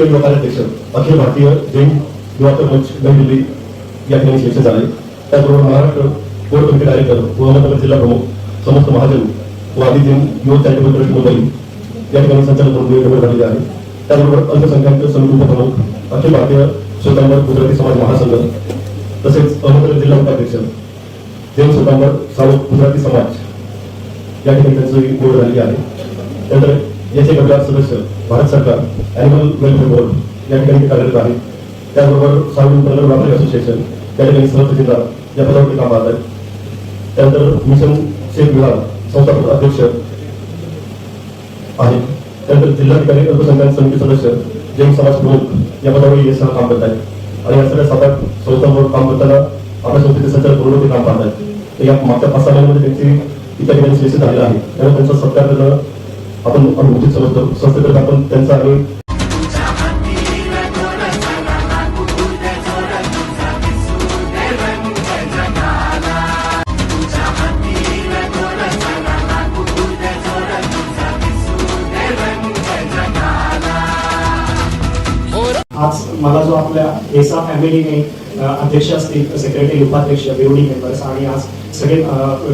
राष्ट्रीय युवा कार्याध्यक्ष अखिल भारतीय जैन युवा मंच नवी दिल्ली या ठिकाणी सिलेक्शन झाले. त्याचबरोबर महाराष्ट्र कोर कमिटी कार्यक्रम व अहमदनगर जिल्हा प्रमुख समस्त महाजन व आदी जैन युवक चॅरिटेबल ट्रस्ट मुंबई या ठिकाणी संचालक म्हणून निवड झालेली आहे. त्याचबरोबर अल्पसंख्याक समिती उपप्रमुख अखिल भारतीय स्वतंत्र गुजराती समाज महासंघ तसेच अहमदनगर जिल्हा उपाध्यक्ष जैन स्वतंत्र सावध गुजराती समाज या ठिकाणी त्यांची निवड झालेली आहे. त्यानंतर याचे गटार सदस्य भारत सरकार अॅनिमल वेलफेअर बोर्ड या ठिकाणी कार्यरत आहे त्याचबरोबर सावरून कन्नड व्यापारी असोसिएशन त्या ठिकाणी सहतहसीलदार या पदावरती काम पाहत आहेत. त्यानंतर मिशन शेख विभाग संस्थापक अध्यक्ष आहे त्यानंतर जिल्हाधिकारी अल्पसंख्याक समिती सदस्य जैन समाज प्रमुख या पदावर हे सह काम करत आहेत. आणि या सगळ्या सात आठ संस्थांवर काम करताना आपल्या संस्थेचे संचालक म्हणून ते काम पाहत आहेत. या मागच्या पाच सहा महिन्यामध्ये त्यांची इतर ठिकाणी सिलेक्शन झालेलं आहे. त्यामुळे त्यांचा सत्कार करणं आपण अनुभूती समजतो. संस्थेकडे आपण त्यांचा आणि आज मला जो आपल्या एसा फॅमिलीने अध्यक्ष असतील सेक्रेटरी उपाध्यक्ष बेवडी मेंबर्स आणि आज सगळे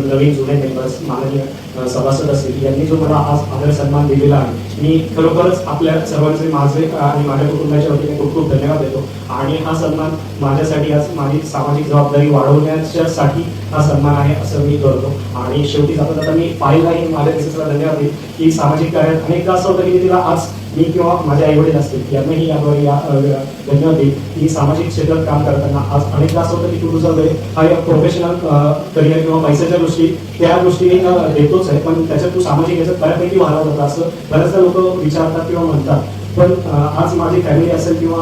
नवीन जुने मेंबर्स माननीय सभासद असतील यांनी जो मला आज आदर सन्मान दिलेला आहे मी खरोखरच आपल्या सर्वांचे माझे आणि माझ्या कुटुंबाच्या वतीने खूप खूप धन्यवाद देतो. आणि हा सन्मान माझ्यासाठी आज माझी सामाजिक जबाबदारी वाढवण्याच्यासाठी हा सन्मान आहे असं मी करतो. आणि शेवटी जाता जाता मी पाहिलाही माझ्या मिसेसला धन्यवाद देईल की सामाजिक कार्यात अनेकदा असं होतं की तिला आज मी किंवा माझे आईवडील असतील यांनाही याद्वारे या धन्यवाद देईल की सामाजिक क्षेत्रात काम करताना आज अनेकदा असं होतं की तू तुझा वेळ हा या प्रोफेशनल करिअर किंवा पैशाच्या गोष्टी त्या गोष्टी देतोच आहे. पण त्याच्यात तू सामाजिक याच्यात बऱ्यापैकी वाढवत होता असं बऱ्याचदा लोक विचारतात किंवा म्हणतात. पण आज माझी फॅमिली असेल किंवा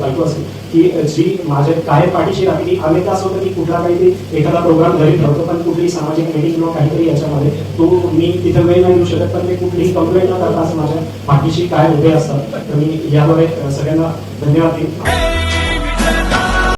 बायको असेल की जी माझ्या काय पाठीशी राहते की अनेकदा असं होतं की कुठला काहीतरी एखादा प्रोग्राम घरी ठेवतो पण कुठली सामाजिक मीटिंग किंवा काहीतरी याच्यामध्ये तो मी तिथे वेळ नाही देऊ शकत पण ते कुठलीही कंप्लेंट न करता असं माझ्या पाठीशी काय उभे असतात. तर मी याबाबत सगळ्यांना धन्यवाद देईन.